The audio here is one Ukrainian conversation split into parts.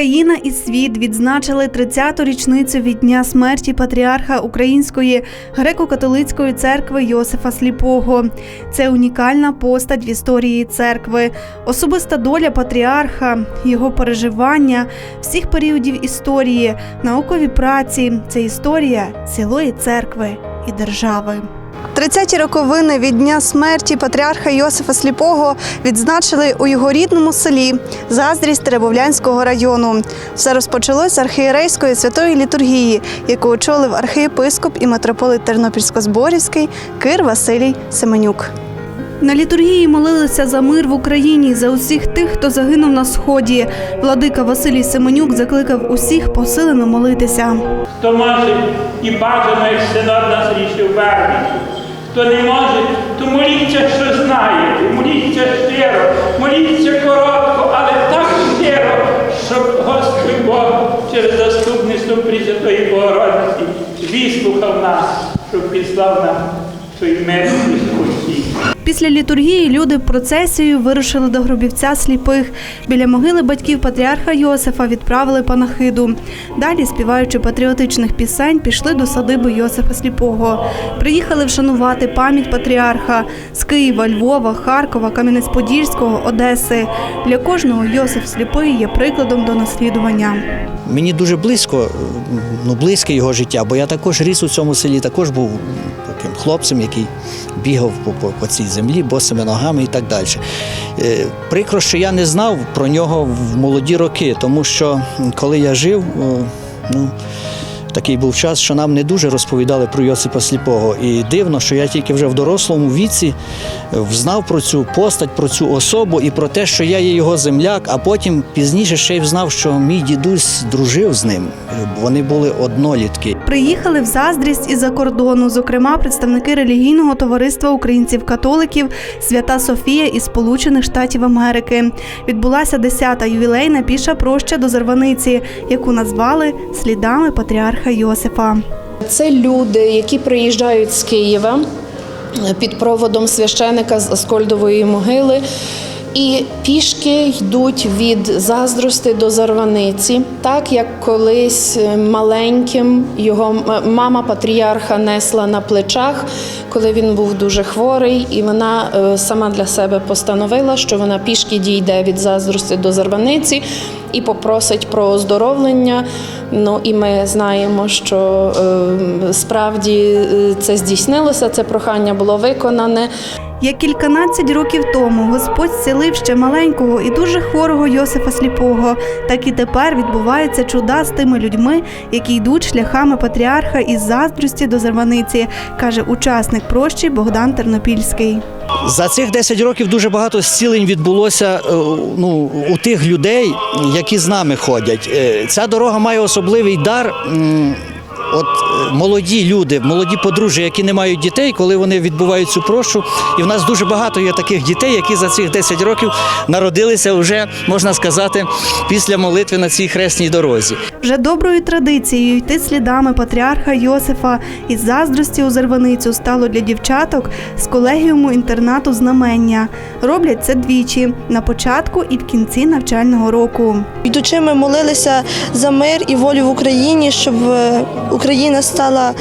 Україна і світ відзначили 30-ту річницю від дня смерті патріарха Української греко-католицької церкви Йосифа Сліпого. Це унікальна постать в історії церкви, особиста доля патріарха, його переживання всіх періодів історії, наукові праці. Це історія цілої церкви і держави. 30-ті роковини від дня смерті патріарха Йосифа Сліпого відзначили у його рідному селі Заздрість Теребовлянського району. Все розпочалось з архієрейської святої літургії, яку очолив архієпископ і митрополит Тернопільсько-Зборівський Кир Василій Семенюк. На літургії молилися за мир в Україні, за усіх тих, хто загинув на сході. Владика Василій Семенюк закликав усіх посилено молитися. Хто може і бажано, як синод нас рішив вернути. Хто не може, то моліться, що знаєте, моліться щиро, моліться коротко, але так щиро, щоб Господь Бог через заступництво Пресвятої Богородиці вислухав нас, щоб післав нам той спокій. Після літургії люди процесією вирушили до гробівця сліпих. Біля могили батьків патріарха Йосифа відправили панахиду. Далі, співаючи патріотичних пісень, пішли до садиби Йосифа Сліпого. Приїхали вшанувати пам'ять патріарха з Києва, Львова, Харкова, Кам'янець-Подільського, Одеси. Для кожного Йосиф Сліпий є прикладом до наслідування. Мені дуже близько, ну близьке його життя, бо я також ріс у цьому селі, також був хлопцем, який бігав по, по, по цій землі босими ногами і так далі. Е, Прикро, що я не знав про нього в молоді роки, тому що коли я жив, е, ну. Такий був час, що нам не дуже розповідали про Йосипа Сліпого. І дивно, що я тільки вже в дорослому віці е, взнав про цю постать, про цю особу і про те, що я є його земляк, а потім пізніше ще й взнав, що мій дідусь дружив з ним. Вони були однолітки. Приїхали в заздрість із-за кордону, зокрема представники релігійного товариства українців-католиків Свята Софія із Сполучених Штатів Америки. Відбулася 10-та ювілейна піша проща до Зарваниці, яку назвали слідами патріарха Йосифа. Це люди, які приїжджають з Києва е, під проводом священика з Аскольдової могили. І пішки йдуть від заздрости до зарваниці, так як колись е, маленьким його мама патріарха несла на плечах, коли він був дуже хворий, і вона е, сама для себе постановила, що вона пішки дійде від заздрости до зарваниці і попросить про оздоровлення. Ну і ми знаємо, що е, справді е, це здійснилося, це прохання було виконане. Як кільканадцять років тому Господь зцілив ще маленького і дуже хворого Йосифа Сліпого, так і тепер відбуваються чуда з тими людьми, які йдуть шляхами патріарха із заздрості до Зарваниці, каже учасник прощі Богдан Тернопільський. За цих 10 років дуже багато зцілень відбулося е, ну, у тих людей, які з нами ходять. Е, Ця дорога має особливий дар. От е, молоді люди, молоді подружжя, які не мають дітей, коли вони відбувають цю прощу, і в нас дуже багато є таких дітей, які за цих 10 років народилися вже, можна сказати, після молитви на цій хресній дорозі. Вже доброю традицією йти слідами патріарха Йосифа із заздрості у Зарваницю стало для дівчаток з колегіуму інтернату знамення. Роблять це двічі на початку і в кінці навчального року. Йдучи, ми молилися за мир і волю в Україні, щоб е, Україна стала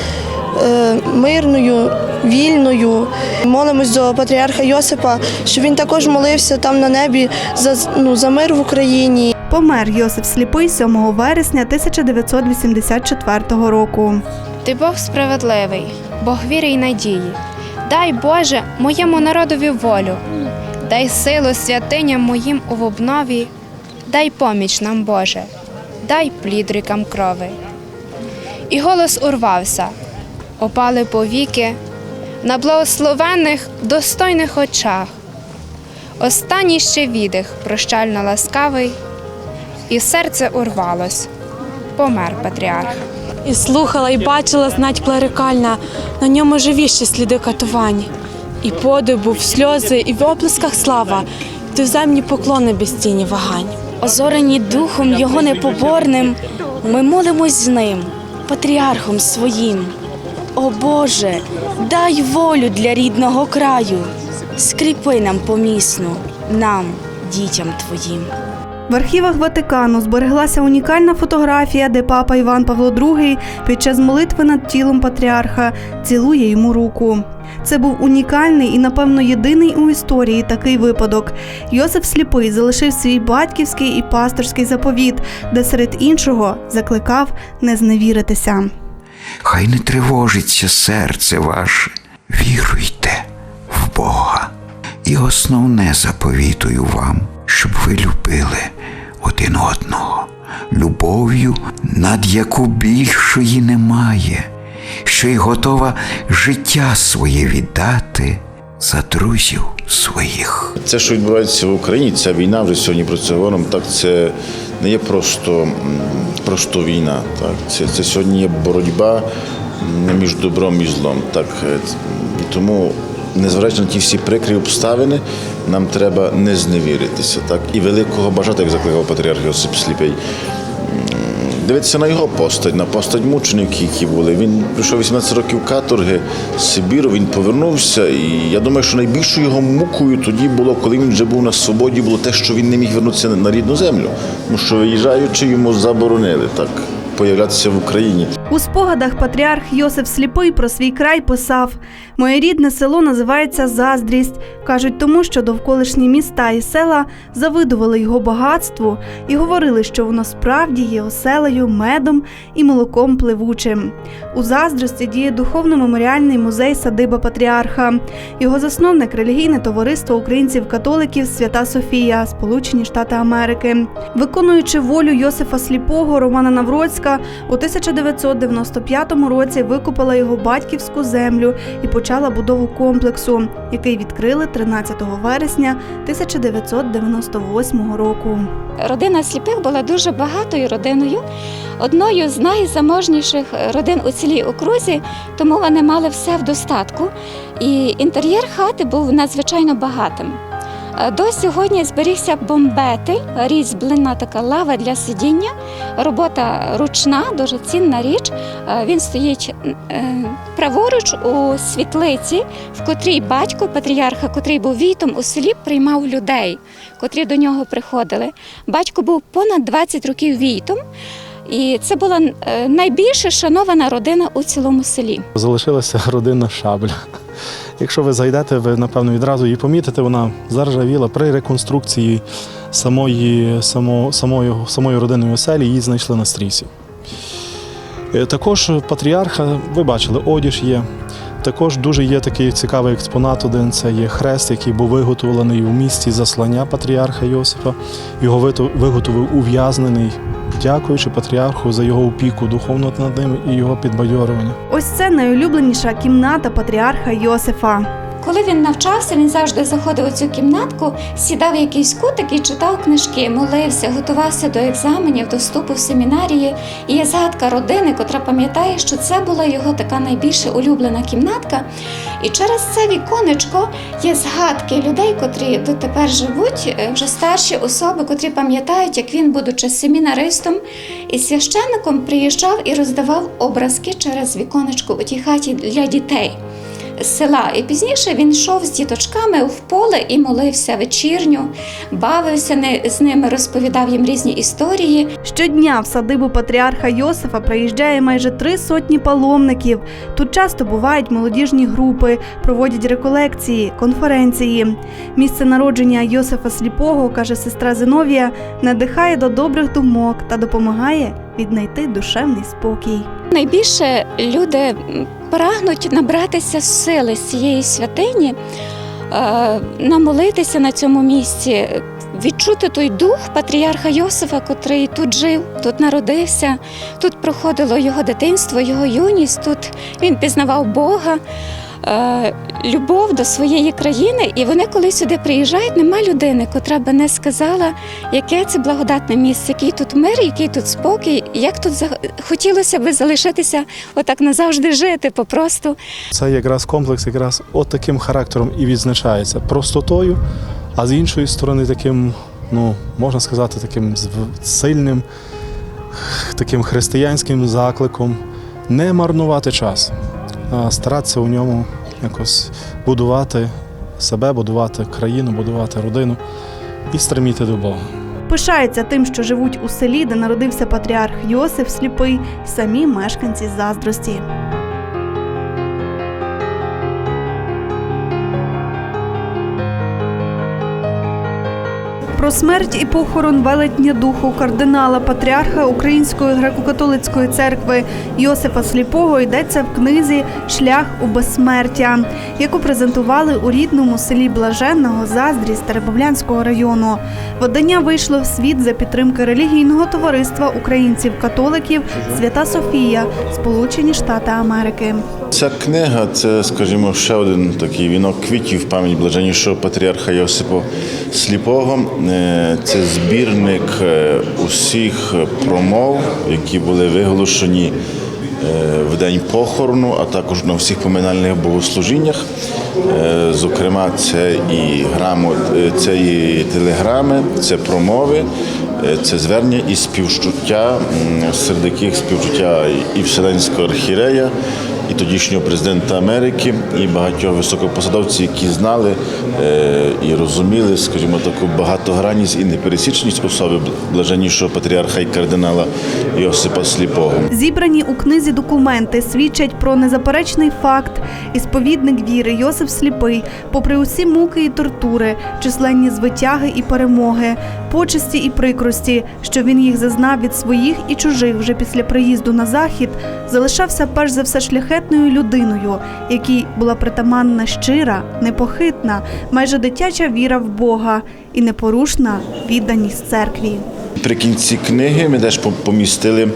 е, мирною, вільною. Молимось до патріарха Йосипа, щоб він також молився там на небі за, ну, за мир в Україні. Помер Йосиф Сліпий 7 вересня 1984 року. Ти Бог справедливий, Бог віри й надії. Дай Боже моєму народові волю, дай силу святиням моїм у обнові, дай поміч нам, Боже, дай плід рікам крови. І голос урвався, опали повіки на благословених, достойних очах. Останній ще відих, прощально ласкавий, і серце урвалось, помер патріарх. І слухала, і бачила знать клерикальна, на ньому живіші сліди катувань. І подибу, в сльози, і в оплесках слава, і туземні поклони без тіні вагань. Озорені духом його непоборним, ми молимось з ним, патріархом своїм. О Боже, дай волю для рідного краю, скріпи нам помісну, нам, дітям твоїм. В архівах Ватикану збереглася унікальна фотографія, де папа Іван Павло II під час молитви над тілом патріарха цілує йому руку. Це був унікальний і, напевно, єдиний у історії такий випадок. Йосиф Сліпий залишив свій батьківський і пасторський заповіт, де серед іншого закликав не зневіритися. Хай не тривожиться серце ваше, віруйте в Бога. І основне заповітую вам, щоб ви любили один одного, любов'ю, над яку більшої немає, що й готова життя своє віддати за друзів своїх. Це, що відбувається в Україні, ця війна вже сьогодні про це говоримо. Так це не є просто, просто війна. Так, це, це сьогодні є боротьба між добром і злом. Так, е, і тому, незважаючи на ті всі прикрі обставини, нам треба не зневіритися. Так, і великого бажати, як закликав патріарх Йосип Сліпий. Дивитися на його постать, на постать мучеників, які були. Він пройшов 18 років каторги з Сибіру, він повернувся. І я думаю, що найбільшою його мукою тоді було, коли він вже був на свободі, було те, що він не міг вернутися на рідну землю. Тому що виїжджаючи, йому заборонили так появлятися в Україні. У спогадах патріарх Йосиф Сліпий про свій край писав: Моє рідне село називається Заздрість. кажуть, тому що довколишні міста і села завидували його багатству і говорили, що воно справді є оселею, медом і молоком пливучим. У заздрості діє духовно-меморіальний музей садиба патріарха. Його засновник релігійне товариство українців-католиків Свята Софія, Сполучені Штати Америки. Виконуючи волю Йосифа Сліпого, Романа Навроцька у 1995 році викупила його батьківську землю і почала будову комплексу, який відкрили 13 вересня 1998 року. Родина сліпих була дуже багатою родиною, одною з найзаможніших родин у цілій окрузі, тому вони мали все в достатку. І інтер'єр хати був надзвичайно багатим. Е, До сьогодні зберігся бомбети, різьблена така лава для сидіння. Робота ручна, дуже цінна річ. Е, Він стоїть е, праворуч у світлиці, в котрій батько патріарха, котрий був війтом у селі, приймав людей, котрі до нього приходили. Батько був понад 20 років війтом, і це була найбільше шанована родина у цілому селі. Залишилася родинна шабля. Якщо ви зайдете, ви напевно відразу її помітите, вона заржавіла при реконструкції самої, само, самої, самої родинної оселі, її знайшли на стрісі. Е, Також патріарха, ви бачили, одіж є. Також дуже є такий цікавий експонат один. Це є хрест, який був виготовлений у місті заслання патріарха Йосипа. Його виготовив ув'язнений, дякуючи патріарху за його опіку духовно над ним і його підбадьорування. Ось це найулюбленіша кімната патріарха Йосифа. Коли він навчався, він завжди заходив у цю кімнатку, сідав в якийсь кутик і читав книжки, молився, готувався до екзаменів, до вступу в семінарії. І є згадка родини, котра пам'ятає, що це була його така найбільше улюблена кімнатка. І через це віконечко є згадки людей, котрі дотепер живуть, е, вже старші особи, котрі пам'ятають, як він, будучи семінаристом і священником, приїжджав і роздавав образки через віконечко у тій хаті для дітей села. І пізніше він йшов з діточками в поле і молився вечірню, бавився не- з ними, розповідав їм різні історії. Щодня в садибу патріарха Йосифа приїжджає майже три сотні паломників. Тут часто бувають молодіжні групи, проводять реколекції, конференції. Місце народження Йосифа Сліпого, каже сестра Зиновія, надихає до добрих думок та допомагає віднайти душевний спокій. Найбільше люди прагнуть набратися сили з цієї святині, е, намолитися на цьому місці, відчути той дух патріарха Йосифа, котрий тут жив, тут народився, тут проходило його дитинство, його юність, тут він пізнавав Бога. Е, Любов до своєї країни, і вони, коли сюди приїжджають, нема людини, котра би не сказала, яке це благодатне місце, який тут мир, який тут спокій, як тут хотілося би залишитися, отак назавжди жити, попросту. Це якраз комплекс, якраз от таким характером і відзначається простотою, а з іншої сторони, таким, ну можна сказати, таким сильним, таким християнським закликом не марнувати час, старатися у ньому якось будувати себе, будувати країну, будувати родину і стриміти до Бога. Пишається тим, що живуть у селі, де народився патріарх Йосиф Сліпий, самі мешканці заздрості. Про смерть і похорон велетня духу кардинала патріарха Української греко-католицької церкви Йосифа Сліпого йдеться в книзі Шлях у безсмертя, яку презентували у рідному селі Блаженного Заздрі Старобавлянського району. Видання вийшло в світ за підтримки релігійного товариства українців-католиків Свята Софія, Сполучені Штати Америки. Ця книга це, скажімо, ще один такий вінок квітів пам'ять блаженнішого патріарха Йосипа Сліпого. Е, Це збірник е, усіх промов, які були виголошені е, в день похорону, а також на всіх поминальних богослужіннях. Зокрема, це і грамот, це і телеграми, це промови, це звернення і співчуття, серед яких співчуття і Вселенського архірея, і тодішнього президента Америки, і багатьох високопосадовців, які знали е, і розуміли, скажімо, таку багатогранність і непересічність особи блаженнішого патріарха і кардинала Йосипа Сліпого. Зібрані у книзі документи свідчать про незаперечний факт. І сповідник віри Йосиф Сліпий, попри усі муки і тортури, численні звитяги і перемоги, почесті і прикрості, що він їх зазнав від своїх і чужих вже після приїзду на захід, залишався перш за все шляхетною людиною, якій була притаманна щира, непохитна, майже дитяча віра в Бога і непорушна відданість церкві. При кінці книги ми теж по- помістили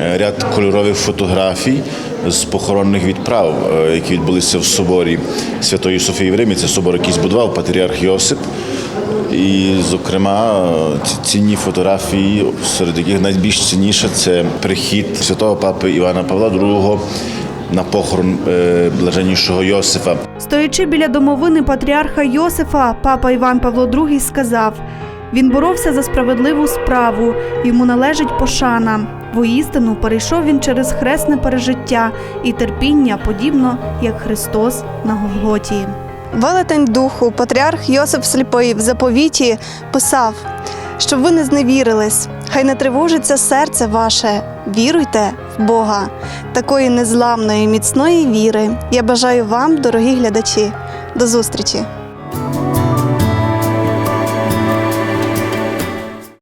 е, ряд кольорових фотографій з похоронних відправ, е, які відбулися в соборі Святої Софії в Римі. Це собор, який збудував патріарх Йосип. І, зокрема, ці цінні фотографії, серед яких найбільш цінніше це прихід святого папи Івана Павла II на похорон е, блаженнішого Йосифа. Стоячи біля домовини патріарха Йосифа, папа Іван Павло II сказав: він боровся за справедливу справу, йому належить пошана. Воістину перейшов він через хресне пережиття і терпіння, подібно як Христос на Голготі. Велетень духу, патріарх Йосиф Сліпий в заповіті писав, щоб ви не зневірились, хай не тривожиться серце ваше, віруйте в Бога. Такої незламної, міцної віри я бажаю вам, дорогі глядачі. До зустрічі!